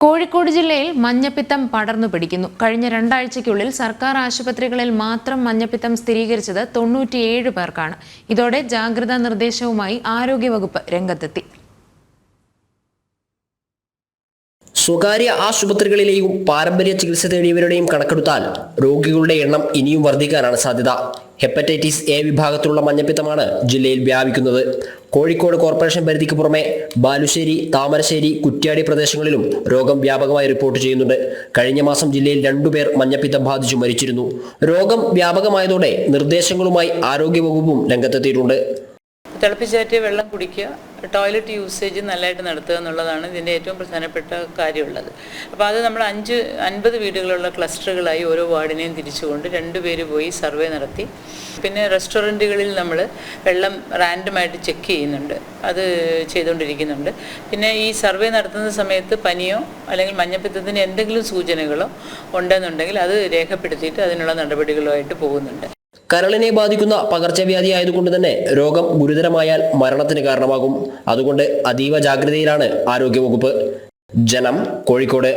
കോഴിക്കോട് ജില്ലയിൽ മഞ്ഞപ്പിത്തം പടർന്നു പിടിക്കുന്നു. കഴിഞ്ഞ രണ്ടാഴ്ചയ്ക്കുള്ളിൽ സർക്കാർ ആശുപത്രികളിൽ മാത്രം മഞ്ഞപ്പിത്തം സ്ഥിരീകരിച്ചത് തൊണ്ണൂറ്റിയേഴ് പേർക്കാണ്. ഇതോടെ ജാഗ്രതാ നിർദ്ദേശവുമായി ആരോഗ്യവകുപ്പ് രംഗത്തെത്തി. സ്വകാര്യ ആശുപത്രികളിലെയും പാരമ്പര്യ ചികിത്സ തേടിയവരുടെയും കണക്കെടുത്താൽ രോഗികളുടെ എണ്ണം ഇനിയും വർദ്ധിക്കാനാണ് സാധ്യത. ഹെപ്പറ്റൈറ്റിസ് എ വിഭാഗത്തിലുള്ള മഞ്ഞപ്പിത്തമാണ് ജില്ലയിൽ വ്യാപിക്കുന്നത്. കോഴിക്കോട് കോർപ്പറേഷൻ പരിധിക്ക് പുറമെ ബാലുശ്ശേരി താമരശ്ശേരി കുറ്റ്യാടി പ്രദേശങ്ങളിലും രോഗം വ്യാപകമായി റിപ്പോർട്ട് ചെയ്യുന്നുണ്ട്. കഴിഞ്ഞ മാസം ജില്ലയിൽ രണ്ടുപേർ മഞ്ഞപ്പിത്തം ബാധിച്ചു മരിച്ചിരുന്നു. രോഗം വ്യാപകമായതോടെ നിർദ്ദേശങ്ങളുമായി ആരോഗ്യവകുപ്പും രംഗത്തെത്തിയിട്ടുണ്ട്. തിളപ്പിച്ചാറ്റിയ വെള്ളം കുടിക്കുക ടോയ്ലറ്റ് യൂസേജ് നല്ലതായിട്ട് നടത്തുക എന്നുള്ളതാണ് ഇതിന്റെ ഏറ്റവും പ്രധാനപ്പെട്ട കാര്യമുള്ളത്. അപ്പോൾ അത് നമ്മൾ അഞ്ച് അൻപത് വീടുകളുള്ള ക്ലസ്റ്ററുകളായി ഓരോ വാർഡിനെയും തിരിച്ചുകൊണ്ട് രണ്ട് പേര് പോയി സർവേ നടത്തി. പിന്നെ റെസ്റ്റോറന്റുകളിൽ നമ്മൾ വെള്ളം റാൻഡമായിട്ട് ചെക്ക് ചെയ്യുന്നുണ്ട്. അത് ചെയ്തുകൊണ്ടിരിക്കുന്നുണ്ട്. പിന്നെ ഈ സർവേ നടത്തുന്ന സമയത്ത് പനിയോ അല്ലെങ്കിൽ മഞ്ഞപ്പിത്തത്തിന് എന്തെങ്കിലും സൂചനകളോ ഉണ്ടെന്നുണ്ടെങ്കിൽ അത് രേഖപ്പെടുത്തിയിട്ട് അതിനുള്ള നടപടികളുമായിട്ട് പോകുന്നുണ്ട്. കരളിനെ ബാധിക്കുന്ന പകർച്ചവ്യാധി ആയതുകൊണ്ട് തന്നെ രോഗം ഗുരുതരമായാൽ മരണത്തിന് കാരണമാകും. അതുകൊണ്ട് അതീവ ജാഗ്രതയിലാണ് ആരോഗ്യവകുപ്പ്. ജനം കോഴിക്കോട്.